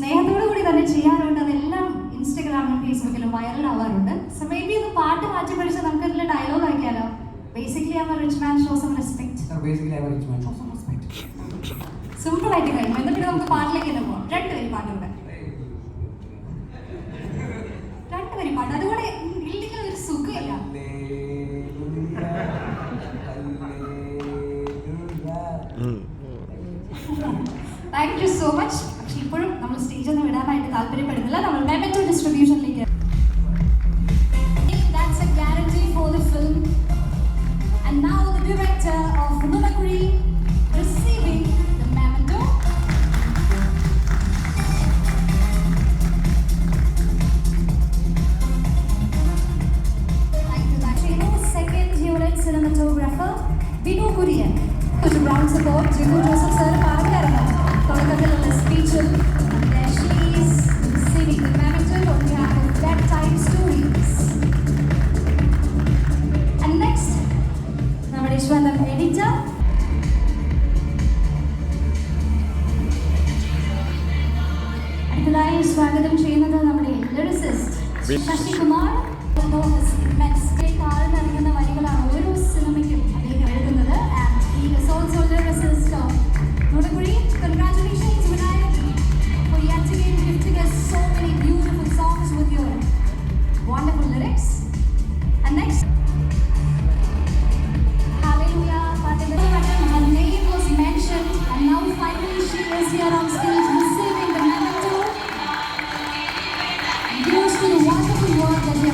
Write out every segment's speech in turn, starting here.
സ്നേഹത്തോടു കൂടി തന്നെ ചെയ്യാറുണ്ട്. അതെല്ലാം ഇൻസ്റ്റഗ്രാമിലും ഫേസ്ബുക്കിലും വൈറൽ ആവാറുണ്ട്. സോ മേ ബി ഇത് പാട്ട് മാറ്റി പഠിച്ച് നമുക്ക് ഇതിൽ dialogue ആക്കിയാലോ? Basically am rich man show some respect basically I rich man. Show some respect. Simple ആയിട്ട് കഴിയും. എന്നിട്ട് നമുക്ക് പാട്ടിലേക്ക് തന്നെ പോകാം രണ്ട് വരി പാട്ടുണ്ട്. രണ്ട് വരി പാട്ട്. അതുകൂടെ ഇല്ലെങ്കിൽ ഒരു സുഖമില്ല. താങ്ക് യു സോ മച്ച് പക്ഷെ ഇപ്പോഴും നമ്മൾ സ്റ്റേജ് ഒന്നും വിടാനായിട്ട് താല്പര്യപ്പെടുന്നില്ല നമ്മൾ മെമറ്റോ ഡിസ്ട്രിബ്യൂഷനിലേക്ക് That's a guarantee for the film. And now the director of Nunakuri receiving the memento. Thank you, Lakshmi. Second unit cinematographer, Vinu Kurian. round support, Jibu Joseph Sir, പറഞ്ഞായിരുന്നു അടുത്തതായി സ്വാഗതം ചെയ്യുന്നത് നമ്മുടെ lyricist Sasikumar.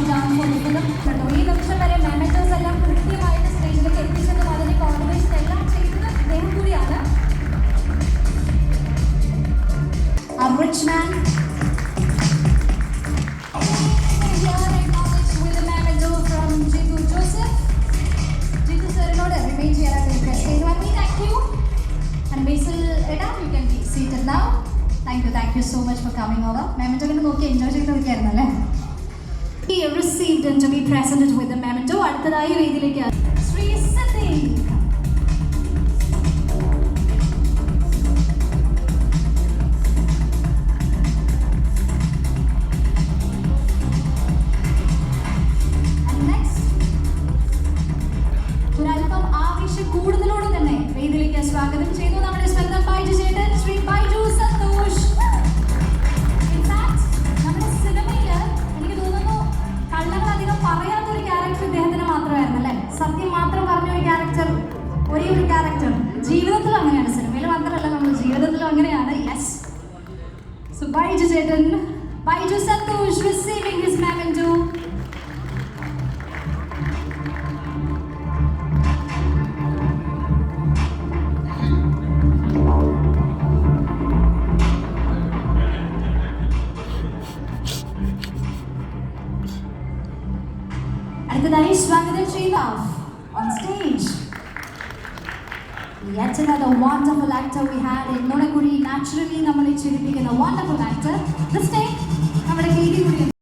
You for the film. ഈ നിമിഷം വരെ മെമറ്റോസ് എല്ലാം കൃത്യമായിട്ട് സ്റ്റേജിലേക്ക് എത്തിച്ചതും അതിന്റെ കോർഡിനേഷൻ എല്ലാം ചെയ്തത് ഇദ്ദേഹം കൂടിയാണ് A rich man. Memento now thank you so much for coming over memento കണ്ട് നോക്കി എൻജോയ് ചെയ്ത് നിൽക്കായിരുന്നു അല്ലേ He received and to be presented with the memento അടുത്തതായി വേദിയിലേക്ക് ശ്രീ സിദ്ദീഖ് ഒരേ ഒരു ക്യാരക്ടർ ജീവിതത്തിലും അങ്ങനെയാണ്. സിനിമയിൽ മാത്രമല്ല നമ്മൾ ജീവിതത്തിലും അങ്ങനെയാണ്. യെസ് സോ ബൈജു ചേട്ടൻ Baiju Santhosh receiving his memento അടുത്തതായി സ്വാഗതം ചെയ്യുക. On stage. Yet another wonderful actor we had in Nonaguri. Naturally, Namale Chiripik and a wonderful actor. This day, Namale Kiri